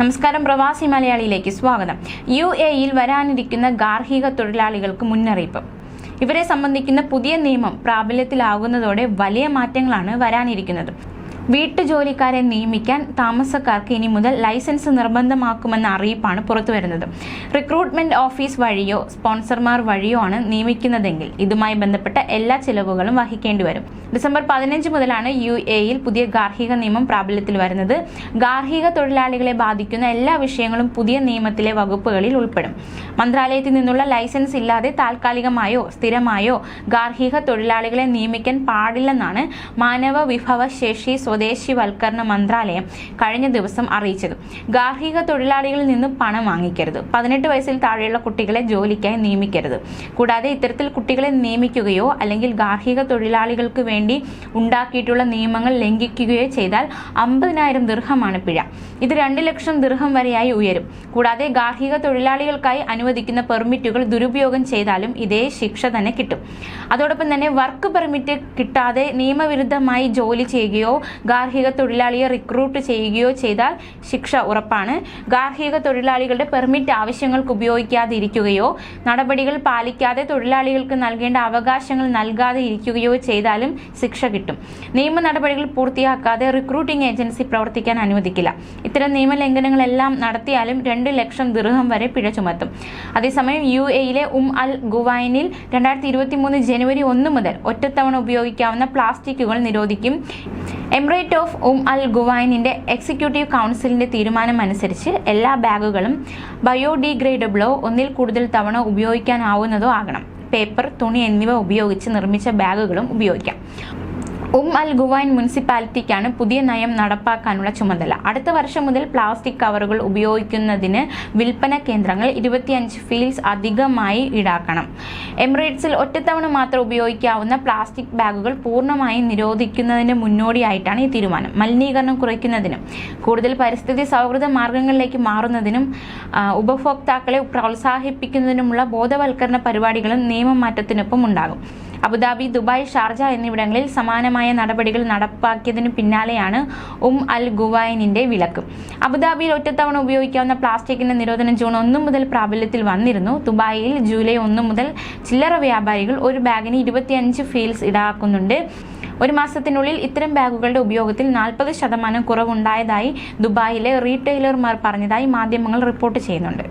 നമസ്കാരം പ്രവാസി മലയാളിയിലേക്ക് സ്വാഗതം. യു എയിൽ വരാനിരിക്കുന്ന ഗാർഹിക തൊഴിലാളികൾക്ക് മുന്നറിയിപ്പ്. ഇവരെ സംബന്ധിക്കുന്ന പുതിയ നിയമം പ്രാബല്യത്തിലാകുന്നതോടെ വലിയ മാറ്റങ്ങളാണ് വരാനിരിക്കുന്നത്. വീട്ടുജോലിക്കാരെ നിയമിക്കാൻ താമസക്കാർക്ക് ഇനി മുതൽ ലൈസൻസ് നിർബന്ധമാക്കുമെന്ന അറിയിപ്പാണ് പുറത്തുവരുന്നത്. റിക്രൂട്ട്മെന്റ് ഓഫീസ് വഴിയോ സ്പോൺസർമാർ വഴിയോ ആണ് നിയമിക്കുന്നതെങ്കിൽ ഇതുമായി ബന്ധപ്പെട്ട എല്ലാ ചിലവുകളും വഹിക്കേണ്ടി വരും. ഡിസംബർ പതിനഞ്ച് മുതലാണ് യു എയിൽ പുതിയ ഗാർഹിക നിയമം പ്രാബല്യത്തിൽ വരുന്നത്. ഗാർഹിക തൊഴിലാളികളെ ബാധിക്കുന്ന എല്ലാ വിഷയങ്ങളും പുതിയ നിയമത്തിലെ വകുപ്പുകളിൽ ഉൾപ്പെടും. മന്ത്രാലയത്തിൽ നിന്നുള്ള ലൈസൻസ് ഇല്ലാതെ താൽക്കാലികമായോ സ്ഥിരമായോ ഗാർഹിക തൊഴിലാളികളെ നിയമിക്കാൻ പാടില്ലെന്നാണ് മാനവ വിഭവശേഷി സ്വദേശിവൽക്കരണ മന്ത്രാലയം കഴിഞ്ഞ ദിവസം അറിയിച്ചത്. ഗാർഹിക തൊഴിലാളികളിൽ നിന്ന് പണം വാങ്ങിക്കരുത്. പതിനെട്ട് വയസ്സിൽ താഴെയുള്ള കുട്ടികളെ ജോലിക്കായി നിയമിക്കരുത്. കൂടാതെ ഇത്തരത്തിൽ കുട്ടികളെ നിയമിക്കുകയോ അല്ലെങ്കിൽ ഗാർഹിക തൊഴിലാളികൾക്ക് വേണ്ടി ഉണ്ടാക്കിയിട്ടുള്ള നിയമങ്ങൾ ലംഘിക്കുകയോ ചെയ്താൽ അമ്പതിനായിരം ദീർഘമാണ് പിഴ. ഇത് രണ്ട് ലക്ഷം ദീർഘം വരെയായി ഉയരും. കൂടാതെ ഗാർഹിക തൊഴിലാളികൾക്കായി അനുവദിക്കുന്ന പെർമിറ്റുകൾ ദുരുപയോഗം ചെയ്താലും ഇതേ ശിക്ഷ തന്നെ കിട്ടും. അതോടൊപ്പം തന്നെ വർക്ക് പെർമിറ്റ് കിട്ടാതെ നിയമവിരുദ്ധമായി ജോലി ചെയ്യുകയോ ഗാർഹിക തൊഴിലാളിയെ റിക്രൂട്ട് ചെയ്യുകയോ ചെയ്താൽ ശിക്ഷ ഉറപ്പാണ്. ഗാർഹിക തൊഴിലാളികളുടെ പെർമിറ്റ് ആവശ്യങ്ങൾക്ക് ഉപയോഗിക്കാതിരിക്കുകയോ നടപടികൾ പാലിക്കാതെ തൊഴിലാളികൾക്ക് നൽകേണ്ട അവകാശങ്ങൾ നൽകാതെ ഇരിക്കുകയോ ചെയ്താലും ശിക്ഷ കിട്ടും. നിയമ നടപടികൾ പൂർത്തിയാക്കാതെ റിക്രൂട്ടിംഗ് ഏജൻസി പ്രവർത്തിക്കാൻ അനുവദിക്കില്ല. ഇത്തരം നിയമലംഘനങ്ങളെല്ലാം നടത്തിയാലും രണ്ട് ലക്ഷം ദീർഘം വരെ പിഴ ചുമത്തും. അതേസമയം യു എയിലെ ഉം അൽ ഗുവൈനിൽ രണ്ടായിരത്തി ഇരുപത്തി മൂന്ന് ജനുവരി ഒന്ന് മുതൽ ഒറ്റത്തവണ ഉപയോഗിക്കാവുന്ന പ്ലാസ്റ്റിക്കുകൾ നിരോധിക്കും. എമിറേറ്റ് ഓഫ് ഉം അൽ ഗുവൈനിന്റെ എക്സിക്യൂട്ടീവ് കൗൺസിലിന്റെ തീരുമാനം അനുസരിച്ച് എല്ലാ ബാഗുകളും ബയോഡിഗ്രേഡബിളോ ഒന്നിൽ കൂടുതൽ തവണ ഉപയോഗിക്കാനാവുന്നതോ ആകണം. പേപ്പർ തുണി എന്നിവ ഉപയോഗിച്ച് നിർമ്മിച്ച ബാഗുകളും ഉപയോഗിക്കാം. ഉം അൽ ഗുവൈൻ മുനിസിപ്പാലിറ്റിക്കാണ് പുതിയ നയം നടപ്പാക്കാനുള്ള ചുമതല. അടുത്ത വർഷം മുതൽ പ്ലാസ്റ്റിക് കവറുകൾ ഉപയോഗിക്കുന്നതിന് വിൽപ്പന കേന്ദ്രങ്ങൾ ഇരുപത്തിയഞ്ച് ഫീൽസ് അധികമായി ഈടാക്കണം. എമിറേറ്റ്സിൽ ഒറ്റത്തവണ മാത്രം ഉപയോഗിക്കാവുന്ന പ്ലാസ്റ്റിക് ബാഗുകൾ പൂർണമായും നിരോധിക്കുന്നതിന് മുന്നോടിയായിട്ടാണ് ഈ തീരുമാനം. മലിനീകരണം കുറയ്ക്കുന്നതിനും കൂടുതൽ പരിസ്ഥിതി സൗഹൃദ മാർഗങ്ങളിലേക്ക് മാറുന്നതിനും ഉപഭോക്താക്കളെ പ്രോത്സാഹിപ്പിക്കുന്നതിനുമുള്ള ബോധവൽക്കരണ പരിപാടികളും നിയമമാറ്റത്തിനൊപ്പം ഉണ്ടാകും. അബുദാബി ദുബായ് ഷാർജ എന്നിവിടങ്ങളിൽ സമാനമായ നടപടികൾ നടപ്പാക്കിയതിനു പിന്നാലെയാണ് ഉം അൽ ഗുവൈനിന്റെ വിലക്ക്. അബുദാബിയിൽ ഒറ്റത്തവണ ഉപയോഗിക്കാവുന്ന പ്ലാസ്റ്റിക്കിന്റെ നിരോധനം ജൂൺ ഒന്ന് മുതൽ പ്രാബല്യത്തിൽ വന്നിരുന്നു. ദുബായിൽ ജൂലൈ ഒന്ന് മുതൽ ചില്ലറ വ്യാപാരികൾ ഒരു ബാഗിന് ഇരുപത്തിയഞ്ച് ഫീൽസ് ഈടാക്കുന്നുണ്ട്. ഒരു മാസത്തിനുള്ളിൽ ഇത്തരം ബാഗുകളുടെ ഉപയോഗത്തിൽ നാൽപ്പത് ശതമാനം കുറവുണ്ടായതായി ദുബായിലെ റീറ്റെയിലർമാർ പറഞ്ഞതായി മാധ്യമങ്ങൾ റിപ്പോർട്ട് ചെയ്യുന്നുണ്ട്.